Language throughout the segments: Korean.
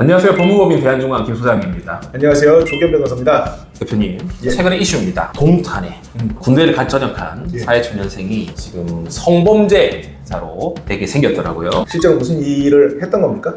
안녕하세요. 법무법인 대한중앙 김 소장입니다. 안녕하세요. 조견 변호사입니다. 대표님, 예. 최근의 이슈입니다. 동탄에 음. 군대를 갓 전역한 예. 사회초년생이 지금 성범죄자로 되게 생겼더라고요. 실제로 무슨 일을 했던 겁니까?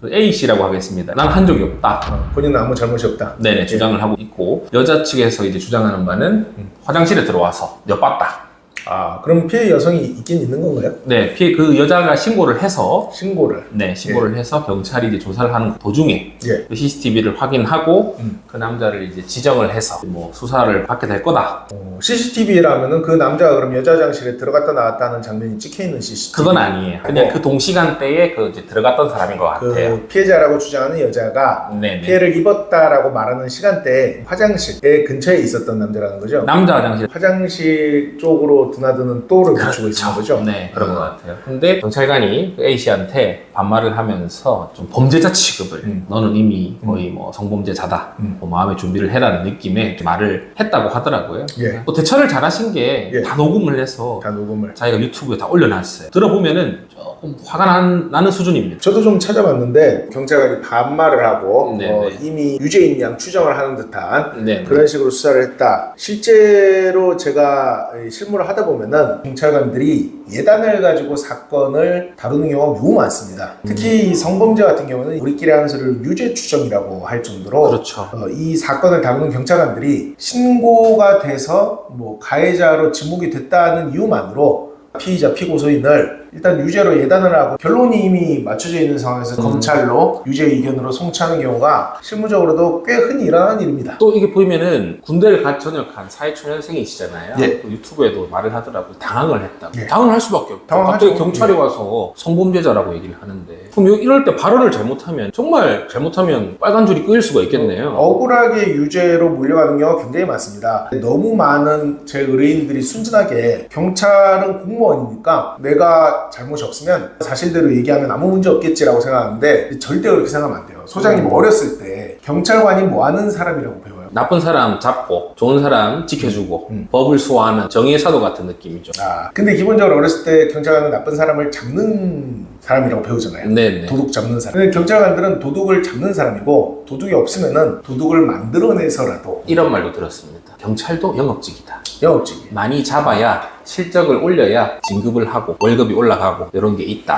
그 A 씨라고 하겠습니다. 난 한 적이 없다. 어, 본인은 아무 잘못이 없다. 네네 주장을 하고 있고 여자 측에서 이제 주장하는 바는 음. 화장실에 들어와서 엿봤다. 아, 그럼 피해 여성이 있긴 있는 건가요? 네, 피해 그 여자가 신고를 해서 신고를. 네 신고를 해서 경찰이 이제 조사를 하는 도중에 예. 그 CCTV를 확인하고 음. 그 남자를 이제 지정을 해서 뭐 수사를 받게 될 거다. 어, CCTV라면은 그 남자가 그럼 여자 화장실에 들어갔다 나왔다 하는 장면이 찍혀 있는 CCTV. 그건 아니에요. 그냥 어. 그 동시간대에 그 이제 들어갔던 사람인 것 같아요. 그 피해자라고 주장하는 여자가 네네. 피해를 입었다라고 말하는 시간대에 화장실에 근처에 있었던 남자라는 거죠. 남자 화장실 화장실 쪽으로 드나드는 또를 비추고 있는 거죠. 네, 그런 어. 것 같아요. 근데 경찰관이 그 A 씨한테 반말을 하면서 좀 범죄자 취급을 음. 너는 이미 거의 뭐 성범죄자다. 음. 뭐 마음의 준비를 해라는 느낌의 좀 말을 했다고 하더라고요. 예. 또 대처를 잘하신 게 예. 다 녹음을 해서 다 녹음을. 자기가 유튜브에 다 올려놨어요. 들어보면은 조금 화가 난, 나는 수준입니다. 저도 좀 찾아봤는데 경찰관이 반말을 하고 네네. 어, 이미 유죄인 양 추정을 하는 듯한 네. 그런 식으로 수사를 했다. 실제로 제가 이 실무를 하다 보면은 경찰관들이 예단을 가지고 사건을 다루는 경우가 매우 많습니다. 특히 이 성범죄 같은 경우는 우리끼리 하는 소리를 유죄 추정이라고 할 정도로 그렇죠. 어, 이 사건을 다루는 경찰관들이 신고가 돼서 뭐 가해자로 지목이 됐다는 이유만으로 피의자 피고소인을 일단 유죄로 예단을 하고 결론이 이미 맞춰져 있는 상황에서 음. 검찰로 유죄 의견으로 송치하는 경우가 실무적으로도 꽤 흔히 일어나는 일입니다. 또 이게 보이면은 군대를 갓 전역한 사회초년생이시잖아요. 예. 그 유튜브에도 말을 하더라고요. 당황을 했다고. 예. 당황을 할 수밖에 없고. 당황하죠. 갑자기 경찰이 와서 성범죄자라고 얘기를 하는데. 그럼 요- 이럴 때 발언을 잘못하면 정말 잘못하면 빨간 줄이 끄일 수가 있겠네요. 억울하게 유죄로 몰려가는 경우가 굉장히 많습니다. 너무 많은 제 의뢰인들이 순진하게 경찰은 공무원이니까 내가 잘못이 없으면 사실대로 얘기하면 아무 문제 없겠지라고 생각하는데 절대 그렇게 생각하면 안 돼요. 소장님 음. 어렸을 때 경찰관이 뭐 하는 사람이라고 배워요? 나쁜 사람 잡고 좋은 사람 지켜주고 음. 법을 수호하는 정의의 사도 같은 느낌이죠. 아, 근데 기본적으로 어렸을 때 경찰관은 나쁜 사람을 잡는 사람이라고 배우잖아요. 네네. 도둑 잡는 사람. 근데 경찰관들은 도둑을 잡는 사람이고 도둑이 없으면은 도둑을 만들어내서라도 이런 말도 들었습니다. 경찰도 영업직이다. 영업직이. 많이 잡아야 실적을 올려야 진급을 하고 월급이 올라가고 이런 게 있다.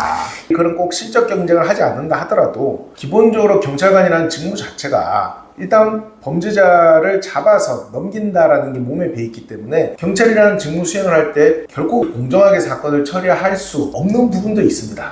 그런 꼭 실적 경쟁을 하지 않는다 하더라도 기본적으로 경찰관이라는 직무 자체가 일단 범죄자를 잡아서 넘긴다라는 게 몸에 배 있기 때문에 경찰이라는 직무 수행을 할 때 결코 공정하게 사건을 처리할 수 없는 부분도 있습니다.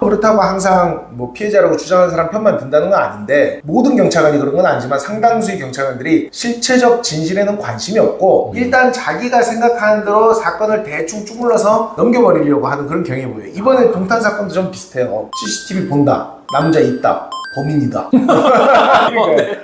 그렇다고 항상 뭐 피해자라고 주장하는 사람 편만 든다는 건 아닌데 모든 경찰관이 그런 건 아니지만 상당수의 경찰관들이 실체적 진실에는 관심이 없고 일단 자기가 생각하는 대로 사건을 대충 쭈물러서 넘겨버리려고 하는 그런 경향이 보여요. 이번에 동탄 사건도 좀 비슷해요. CCTV 본다. 남자 있다. 범인이다. 그러니까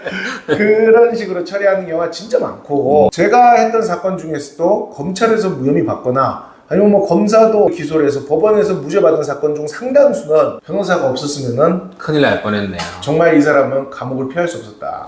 그런 식으로 처리하는 경우가 진짜 많고 제가 했던 사건 중에서도 검찰에서 무혐의 받거나 아니면 뭐 검사도 기소를 해서 법원에서 무죄 받은 사건 중 상당수는 변호사가 없었으면은 큰일 날 뻔했네요. 정말 이 사람은 감옥을 피할 수 없었다.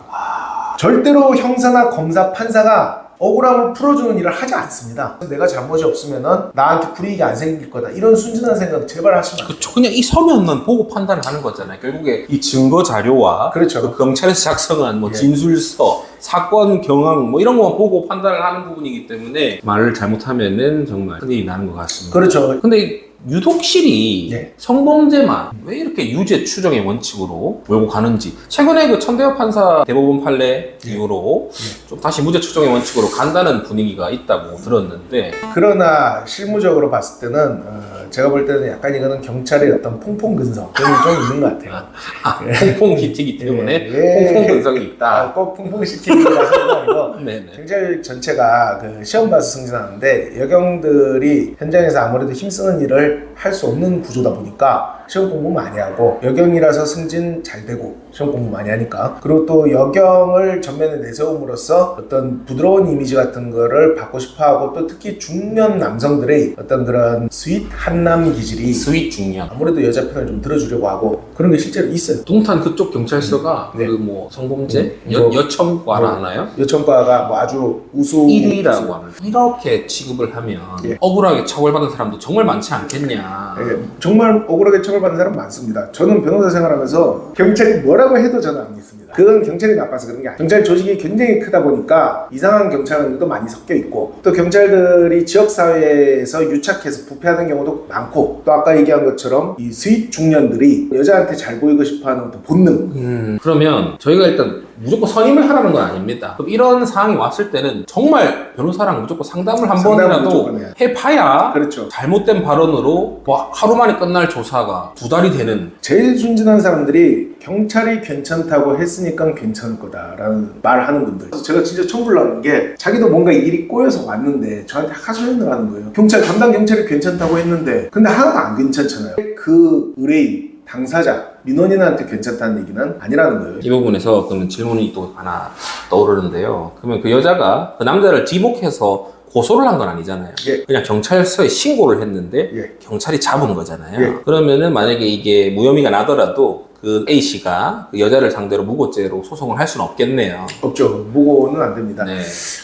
절대로 형사나 검사, 판사가 억울함을 풀어주는 일을 하지 않습니다. 내가 잘못이 없으면은 나한테 불이익이 안 생길 거다. 이런 순진한 생각 제발 하시면 안 돼요. 그쵸. 그냥 이 서면만 보고 판단을 하는 거잖아요. 결국에 이 증거 자료와 그렇죠. 그 경찰에서 작성한 뭐 예. 진술서, 사건 경황 뭐 이런 것만 보고 판단을 하는 부분이기 때문에 말을 잘못하면은 정말 큰일이 나는 것 같습니다. 그렇죠. 근데 유독실이 예. 성범죄만 왜 이렇게 유죄 추정의 원칙으로 몰고 가는지 최근에 그 천대엽 판사 대법원 판례 예. 이후로 좀 다시 무죄 추정의 원칙으로 간다는 분위기가 있다고 들었는데 그러나 실무적으로 봤을 때는 어, 제가 볼 때는 약간 이거는 경찰의 어떤 퐁퐁 근성 그런 게 좀 있는 것 같아요. 아, 퐁퐁 기티기 때문에 예. 퐁퐁 근성이 있다. 아, 꼭 퐁퐁 시티라서 아니고 네네. 경찰 전체가 그 시험 봐서 승진하는데 여경들이 현장에서 아무래도 힘쓰는 일을 할 수 없는 구조다 보니까 시험 공부 많이 하고 여경이라서 승진 잘 되고 시험 공부 많이 하니까 그리고 또 여경을 전면에 내세움으로써 어떤 부드러운 이미지 같은 거를 받고 싶어하고 또 특히 중년 남성들의 어떤 그런 스윗 한남 기질이 스윗 중년. 아무래도 여자 편을 좀 들어주려고 하고 그런 게 실제로 있어요. 동탄 그쪽 경찰서가 네. 그 뭐 성범죄 음, 여, 뭐, 여청과라 뭐, 하나요? 요청과가 뭐 아주 우수 1위라고 하는 이렇게 취급을 하면 예. 억울하게 처벌받은 사람도 정말 많지 않겠냐 예, 정말 억울하게 처벌 받는 사람 많습니다. 저는 변호사 생활하면서 경찰이 뭐라고 해도 저는 안 믿습니다. 그건 경찰이 나빠서 그런 게 아니에요. 경찰 조직이 굉장히 크다 보니까 이상한 경찰관들도 많이 섞여 있고 또 경찰들이 지역 사회에서 유착해서 부패하는 경우도 많고 또 아까 얘기한 것처럼 이 수입 중년들이 여자한테 잘 보이고 싶어 하는 어떤 본능 음, 그러면 저희가 일단 무조건 선임을 하라는 건 아닙니다. 그럼 이런 상황이 왔을 때는 정말 변호사랑 무조건 상담을 한 상담을 번이라도 무조건 해야 해봐야 그렇죠. 잘못된 발언으로 뭐 하루 만에 끝날 조사가 두 달이 되는 제일 순진한 사람들이 경찰이 괜찮다고 했으니까 괜찮을 거다라는 말을 하는 분들. 그래서 제가 진짜 처음 놀라는 게 자기도 뭔가 일이 꼬여서 왔는데 저한테 하소연을 하는 거예요. 경찰 담당 경찰이 괜찮다고 했는데 근데 하나도 안 괜찮잖아요. 그 의뢰인 당사자 민원인한테 괜찮다는 얘기는 아니라는 거예요. 이 부분에서 그러면 질문이 또 하나 떠오르는데요. 그러면 그 여자가 그 남자를 지목해서 고소를 한 건 아니잖아요. 예. 그냥 경찰서에 신고를 했는데 예. 경찰이 잡은 거잖아요. 예. 그러면은 만약에 이게 무혐의가 나더라도 그 A 씨가 그 여자를 상대로 무고죄로 소송을 할 수는 없겠네요. 없죠. 무고는 안 됩니다. 네.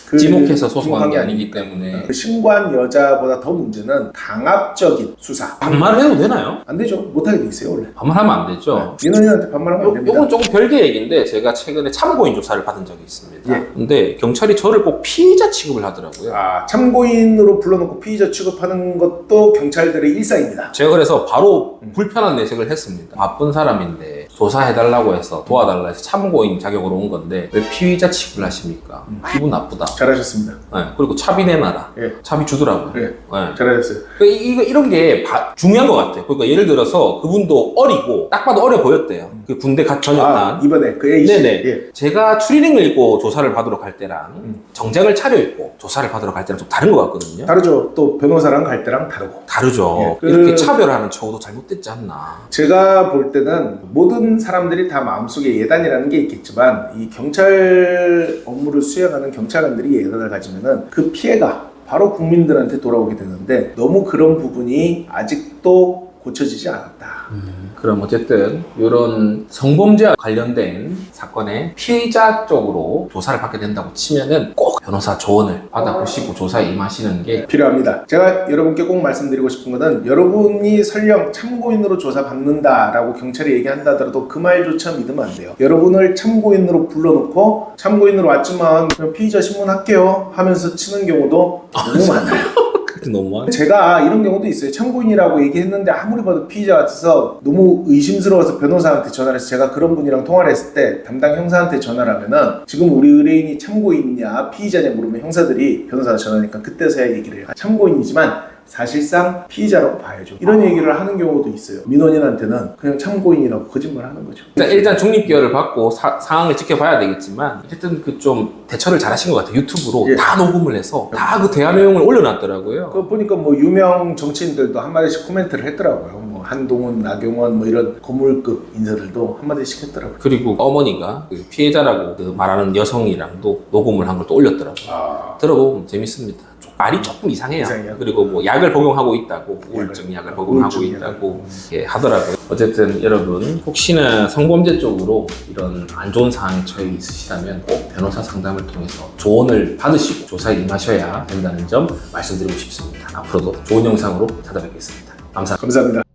그 지목해서 소송한 게 아니기 때문에 그 신고한 여자보다 더 문제는 강압적인 수사. 반말을 해도 되나요? 안 되죠. 못하게 돼 있어요 원래. 반말하면 안 되죠. 민원인한테 반말하면 안 요, 됩니다. 요건 조금 별개 얘기인데 제가 최근에 참고인 조사를 받은 적이 있습니다. 예. 근데 경찰이 저를 꼭 피의자 취급을 하더라고요. 아, 참고인으로 불러놓고 피의자 취급하는 것도 경찰들의 일상입니다. 제가 그래서 바로 음. 불편한 내색을 했습니다. 바쁜 사람인데 조사해달라고 해서 도와달라 해서 참고인 자격으로 온 건데 왜 피의자 취급을 하십니까? 음. 기분 나쁘다. 잘하셨습니다. 네, 그리고 차비 내놔라. 예. 차비 주더라고요. 예. 네. 잘하셨어요. 그 이- 이거 이런 게 바- 중요한 것 같아요. 그러니까 예를 들어서 그분도 어리고 딱 봐도 어려 보였대요. 그 군대 갓 전역한. 아, 이번에 그 A 씨. 네네. 예. 제가 추리닝을 입고 조사를 받으러 갈 때랑 음. 정장을 차려입고 조사를 받으러 갈 때랑 좀 다른 것 같거든요. 다르죠. 또 변호사랑 갈 때랑 다르고. 다르죠. 예. 그- 이렇게 차별하는 처우도 잘못됐지 않나. 제가 볼 때는 모든 사람들이 다 마음속에 예단이라는 게 있겠지만 이 경찰 업무를 수행하는 경찰관들이 예단을 가지면은 그 피해가 바로 국민들한테 돌아오게 되는데 너무 그런 부분이 아직도 고쳐지지 않았다. 그럼 어쨌든 이런 성범죄와 관련된 사건의 피의자 쪽으로 조사를 받게 된다고 치면은 꼭 변호사 조언을 받아보시고 조사에 임하시는 게 필요합니다. 제가 여러분께 꼭 말씀드리고 싶은 것은 여러분이 설령 참고인으로 조사받는다라고 경찰이 얘기한다 하더라도 그 말조차 믿으면 안 돼요. 여러분을 참고인으로 불러놓고 참고인으로 왔지만 그냥 피의자 신문할게요 하면서 치는 경우도 너무 많아요. 그렇게 너무한 제가 이런 경우도 있어요. 참고인이라고 얘기했는데 아무리 봐도 피의자 같아서 너무 의심스러워서 변호사한테 전화를 해서 제가 그런 분이랑 통화를 했을 때 담당 형사한테 전화를 하면은 지금 우리 의뢰인이 참고인이냐 피의자냐 물으면 형사들이 변호사가 전화하니까 그때서야 얘기를 해요. 참고인이지만 사실상 피의자라고 봐야죠. 이런 얘기를 하는 경우도 있어요. 민원인한테는 그냥 참고인이라고 거짓말 하는 거죠. 일단, 일단 중립기여를 받고 사- 상황을 지켜봐야 되겠지만 어쨌든 그 좀 대처를 잘하신 것 같아요. 유튜브로 예. 다 녹음을 해서 다 그 대화 내용을 올려놨더라고요. 그 보니까 뭐 유명 정치인들도 한마디씩 코멘트를 했더라고요. 뭐 한동훈, 나경원 뭐 이런 거물급 인사들도 한마디씩 했더라고요. 그리고 어머니가 그 피해자라고 그 말하는 여성이랑도 녹음을 한 걸 또 올렸더라고요. 아, 들어보면 재밌습니다. 좀 말이 조금 이상해요. 이상해요? 그리고 뭐 약을 복용하고 있다고 우울증 약을 복용하고 우울증 있다고 이렇게 하더라고요. 어쨌든 여러분 혹시나 성범죄 쪽으로 이런 안 좋은 상황에 처해 있으시다면 꼭 변호사 상담을 통해서 조언을 받으시고 조사에 임하셔야 된다는 점 말씀드리고 싶습니다. 앞으로도 좋은 영상으로 찾아뵙겠습니다. 감사합니다. 감사합니다.